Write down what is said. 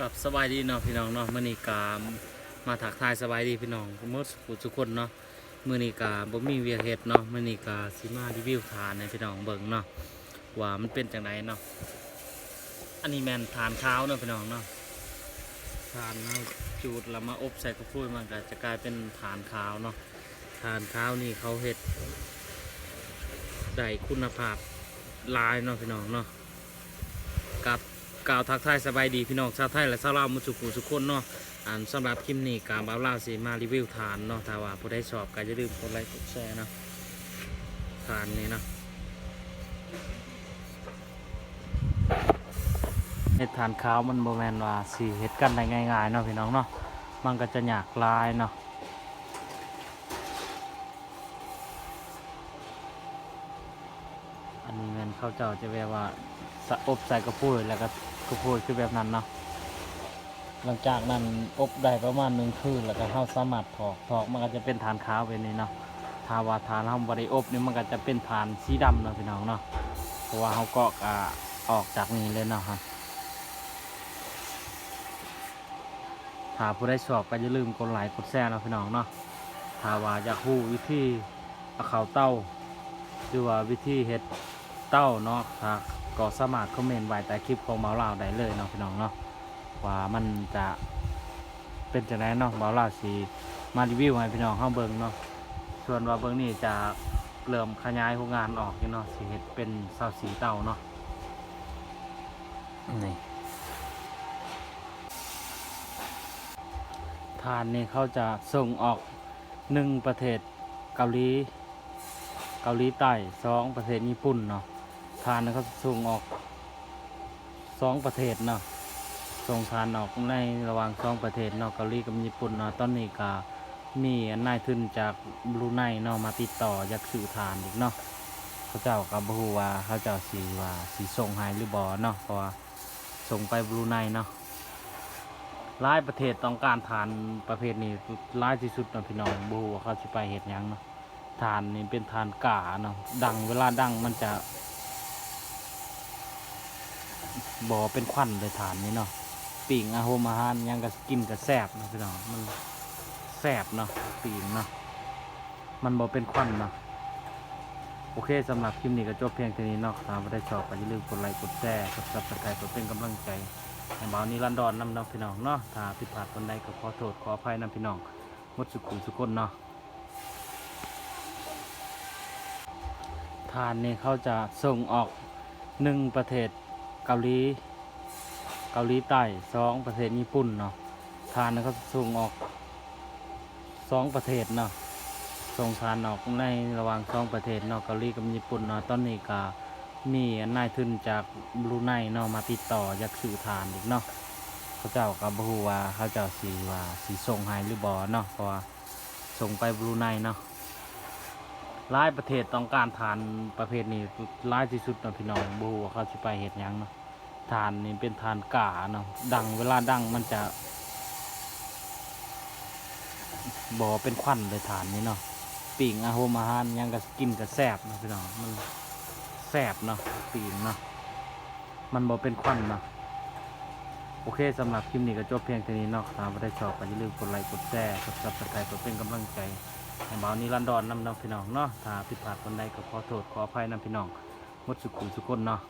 กับสบายดีเนาะพี่น้องเนาะมื้อนี้กามาถักทายสบายดีพี่น้องมดทุคนเนาะมื้อนี้กาบ่มีเวียเฮ็ดเนาะมื้อนี้กาสิมารีวิวทานให้พี่น้องเบิ่งเนาะว่ามันเป็นจังไดเนาะอันนี้แมนทานข้าวเนาะพี่น้องเนาะทานเนาะจูดแล้วมาอบใส่กระพุ้ยมันก็จะกลายเป็นทานข้าวเนาะทานข้าวนี่เขาเฮ็ดได้คุณภาพลายเนาะพี่น้องเนาะกับ กล่าวทักทายสบายดีพี่น้องชาวไทยและชาวลาวมุสุขุสุขคนเนาะอันสำหรับคลิปนี้การบ่าวลาวสิมารีวิวทานเนาะถ้าว่าผู้ใดชอบก็อย่าลืมกดไลค์กดแชร์เนาะทานนี้เนาะเฮ็ดทานข้าวมันโบแมนว่าสิเฮ็ดกันได้ง่ายๆเนาะพี่น้องเนาะมันก็จะหยากลายเนาะอันนี้มันเข้าเจ้าจะแบบว่าอบใส่กระพุ้ยแล้วก็ กระพุ้ยคือแบบนั้นเนาะหลังจากนั้นอบได้ประมาณหนึ่งคืนแล้วก็เข้าสามารถถอกถอกมันก็จะเป็นฐานขาวไปนี่เนาะถาวาฐานเราบริอบนี่มันก็จะเป็นฐานสีดำเนาะพี่น้องเนาะเพราะว่าเขาก็อ่าออกจากนี่เลยเนาะครับถ้าผู้ได้ชอบก็อย่าลืมกดไลค์กดแชร์เนาะพี่น้องเนาะถ้าว่าอยากรู้วิธีเอาเข้าวเต้าหรือว่าวิธีเฮ็ดเต้าเนาะถ้า ก็สามารถคอมเมนต์ไว้ใต้คลิปของเมาลาวได้เลยเนาะพี่น้องเนาะว่ามันจะเป็นจังไดเนาะเมาลาวสีมารีวิวให้พี่น้องเข้าเบิ่งเนาะส่วนว่าเบิ่งนี่จะเริ่มขยายโรงงานออกอยู่เนาะสิเฮ็ดเป็นเสาสีเต่าเนาะนี่ทานนี่เขาจะส่งออกหนึ่งประเทศเกาหลีเกาหลีใต้สองประเทศญี่ปุ่นเนาะ ทานนะครับส่งออกสองประเทศเนาะส่งทานออกในระหว่างสองประเทศเนาะเกาหลีกับญี่ปุ่นเนาะตอนนี้ก็มีนายทุนจากบรูไนเนาะมาติดต่ออยากสื่อทานอีกเนาะเขาเจ้ากับบฮูว่าเขาเจ้าสีว่าสีส่งให้หรือบอเนาะเพราะว่าส่งไปบรูไนเนาะหลายประเทศต้องการทานประเภทนี้หลายที่สุดเนาะพี่น้องบฮูว่าเขาสิไปเห็ดยังเนาะทานนี่เป็นทานกาเนาะดังเวลาดังมันจะ บ่อเป็นควันเลยฐานนี้เนาะปิ่งอาโฮมอาหารยังก็กินก็แซ่บนะพี่น้องมันแซ่บเนาะปิ่งเนาะมันบ่เป็นควันเนาะโอเคสำหรับคลิปนี้ก็จบเพียงเท่านี้เนาะถ้าไม่ได้ชอบก็อย่าลืมกดไลค์กดแชร์กดซับสไครต์เพื่อเป็นกำลังใจให้บ่าวนี้รันดอนนำเนาะพี่น้องเนาะถ้าผิดพลาดคนใดก็ขอโทษขออภัยนำพี่น้องมดสุขุมสุขคนเนาะทานนี่เขาจะส่งออกหนึ่งประเทศ กาหลี เกาหลีใต้สองประเทศญี่ปุ่นเนาะทานเทศเนาะเกาหลีกับญี่ปุ่นเนาะตอนนี้ก็มีนายทุนจากบรูไนเขาส่งออกสองประเทศเนาะส่งทานออกในระหว่างสองประเทศเนาะเกาหลีกับญี่ปุ่นเนาะตอนนี้ก็มีนายทุนจากบรูไนเนาะมาติดต่ออยากสื่อทานอีกเนาะเขาเจ้ากับบฮูว่าเขาเจ้าสีว่าสีส่งให้หรือบอเนาะเพราะว่าส่งไปบรูไนเนาะหลายประเทศต้องการทานประเภทนี้หลายที่สุดเนาะพี่น้องบฮูว่าเขาสิไปเห็ดยังเนาะ ทานนี่เป็นทานกาเนาะดังเวลาดังมันจะบ่อเป็นควันเลยทานนี้เนาะปิ่งอาโฮมอาหารยังก็กินก็แซ่บนะพี่น้องมันแซ่บเนาะปิ่งเนาะมันบ่เป็นควันเนาะโอเคสำหรับคลิปนี้ก็จบเพียงเท่านี้เนาะถ้าไม่ได้ชอบก็อย่าลืมกดไลค์กดแชร์กดซับสไครต์เพื่อเป็นกำลังใจให้เบานี้รันดอนนำน้องพี่น้องเนาะถ้าผิดพลาดคนใดก็ขอโทษขออภัยนำพี่น้องมดสุขุมสุขคนเนาะ